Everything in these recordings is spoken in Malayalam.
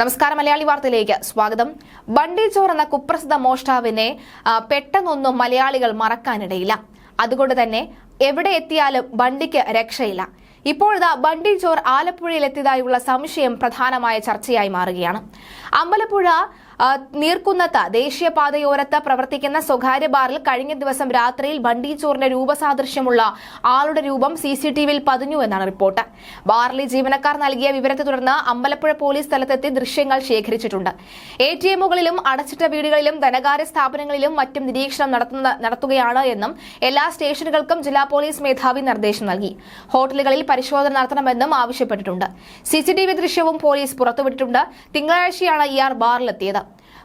നമസ്കാരം മലയാളി വാർത്തയിലേക്ക് സ്വാഗതം. ബണ്ടി ചോർ എന്ന കുപ്രസിദ്ധ മോഷ്ടാവിനെ പെട്ടെന്നൊന്നും മലയാളികൾ മറക്കാനിടയില്ല. അതുകൊണ്ട് തന്നെ എവിടെ എത്തിയാലും ബണ്ടിക്ക് രക്ഷയില്ല. ഇപ്പോഴിതാ ബണ്ടി ചോർ ആലപ്പുഴയിൽ എത്തിയതായുള്ള സംശയം പ്രധാനമായ ചർച്ചയായി മാറുകയാണ്. അമ്പലപ്പുഴ നീർക്കുന്നത്ത് ദേശീയപാതയോരത്ത് പ്രവർത്തിക്കുന്ന സ്വകാര്യ ബാറിൽ കഴിഞ്ഞ ദിവസം രാത്രിയിൽ ബണ്ടി ചോറിന്റെ രൂപസാദൃശ്യമുള്ള ആളുടെ രൂപം സി സി ടി വിയിൽ പതിഞ്ഞു എന്നാണ് റിപ്പോർട്ട്. ബാറിലെ ജീവനക്കാർ നൽകിയ വിവരത്തെ തുടർന്ന് അമ്പലപ്പുഴ പോലീസ് സ്ഥലത്തെത്തി ദൃശ്യങ്ങൾ ശേഖരിച്ചിട്ടുണ്ട്. എ ടി എമ്മുകളിലും അടച്ചിട്ട വീടുകളിലും ധനകാര്യ സ്ഥാപനങ്ങളിലും മറ്റും നിരീക്ഷണം നടത്തുകയാണ് എന്നും എല്ലാ സ്റ്റേഷനുകൾക്കും ജില്ലാ പോലീസ് മേധാവി നിർദ്ദേശം നൽകി. ഹോട്ടലുകളിൽ പരിശോധന നടത്തണമെന്നും ആവശ്യപ്പെട്ടിട്ടുണ്ട്. C C T V police police പുറത്തുവിട്ടിട്ടുണ്ട്. തിങ്കളാഴ്ചയാണ് ഇയാൾ ബാറിലെത്തിയത്.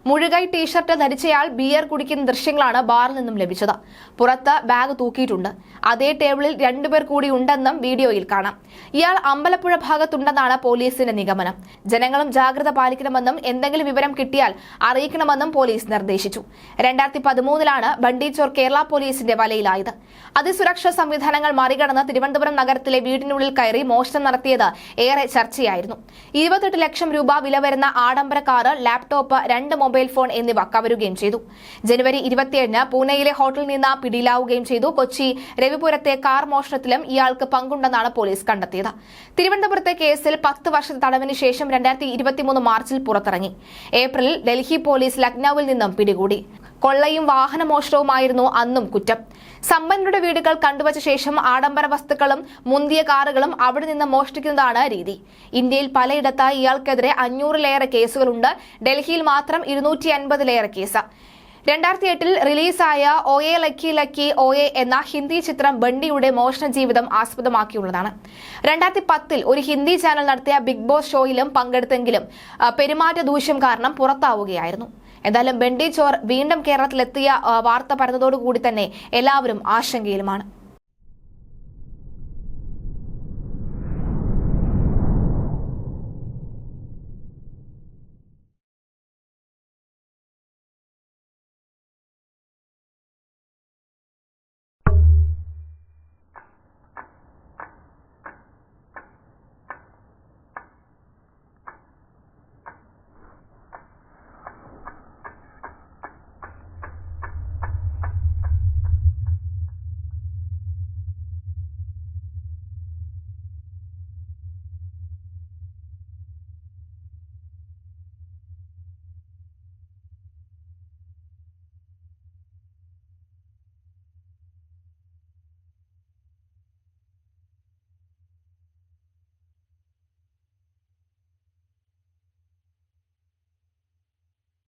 മുഴുകൈ ടീഷർട്ട് ധരിച്ചയാൾ ബിയർ കുടിക്കുന്ന ദൃശ്യങ്ങളാണ് ബാറിൽ നിന്നും ലഭിച്ചത്. പുറത്ത് ബാഗ് തൂക്കിയിട്ടുണ്ട്. അതേ ടേബിളിൽ രണ്ടുപേർ കൂടി ഉണ്ടെന്നും വീഡിയോയിൽ കാണാം. ഇയാൾ അമ്പലപ്പുഴ ഭാഗത്തുണ്ടെന്നാണ് പോലീസിന്റെ നിഗമനം. ജനങ്ങളും ജാഗ്രത പാലിക്കണമെന്നും എന്തെങ്കിലും വിവരം കിട്ടിയാൽ അറിയിക്കണമെന്നും പോലീസ് നിർദ്ദേശിച്ചു. രണ്ടായിരത്തി പതിമൂന്നിലാണ് ബണ്ടിച്ചോർ കേരള പോലീസിന്റെ വലയിലായത്. അതിസുരക്ഷാ സംവിധാനങ്ങൾ മറികടന്ന് തിരുവനന്തപുരം നഗരത്തിലെ വീടിനുള്ളിൽ കയറി മോഷണം നടത്തിയത് ഏറെ ചർച്ചയായിരുന്നു. ഇരുപത്തെട്ട് ലക്ഷം രൂപ വില വരുന്ന ആഡംബര കാറ് ലാപ്ടോപ്പ് രണ്ട് മൊബൈൽ ഫോൺ എന്നിവ കവരുകയും ചെയ്തു. ജനുവരി ഇരുപത്തിയേഴിന് പൂനെയിലെ ഹോട്ടലിൽ നിന്ന് പിടിയിലാവുകയും ചെയ്തു. കൊച്ചി രവിപുരത്തെ കാർ മോഷണത്തിലും ഇയാൾക്ക് പങ്കുണ്ടെന്നാണ് പോലീസ് കണ്ടെത്തിയത്. തിരുവനന്തപുരത്തെ കേസിൽ പത്ത് വർഷത്തെ തടവിന് ശേഷം രണ്ടായിരത്തി മാർച്ചിൽ പുറത്തിറങ്ങി. ഏപ്രിലിൽ ഡൽഹി പോലീസ് ലക്നൌവിൽ നിന്നും പിടികൂടി. കൊള്ളയും വാഹനമോഷണവുമായിരുന്നു അന്നും കുറ്റം. സമ്പന്നരുടെ വീടുകൾ കണ്ടുവച്ച ശേഷം ആഡംബര വസ്തുക്കളും മുന്തിയ കാറുകളും അവിടെ നിന്ന് മോഷ്ടിക്കുന്നതാണ് രീതി. ഇന്ത്യയിൽ പലയിടത്തായി ഇയാൾക്കെതിരെ അഞ്ഞൂറിലേറെ കേസുകളുണ്ട്. ഡൽഹിയിൽ മാത്രം ഇരുന്നൂറ്റി അൻപതിലേറെ കേസ്. രണ്ടായിരത്തി എട്ടിൽ റിലീസായ ഒ എ ലക്കി ലക്കി ഒ എ എന്ന ഹിന്ദി ചിത്രം ബണ്ടിയുടെ മോഷണ ജീവിതം ആസ്പദമാക്കിയുള്ളതാണ്. രണ്ടായിരത്തി പത്തിൽ ഒരു ഹിന്ദി ചാനൽ നടത്തിയ ബിഗ് ബോസ് ഷോയിലും പങ്കെടുത്തെങ്കിലും പെരുമാറ്റ ദൂഷ്യം കാരണം പുറത്താവുകയായിരുന്നു. എന്തായാലും ബെണ്ടി ചോർ വീണ്ടും കേരളത്തിലെത്തിയ വാർത്ത പറഞ്ഞതോടുകൂടി തന്നെ എല്ലാവരും ആശങ്കയിലുമാണ്.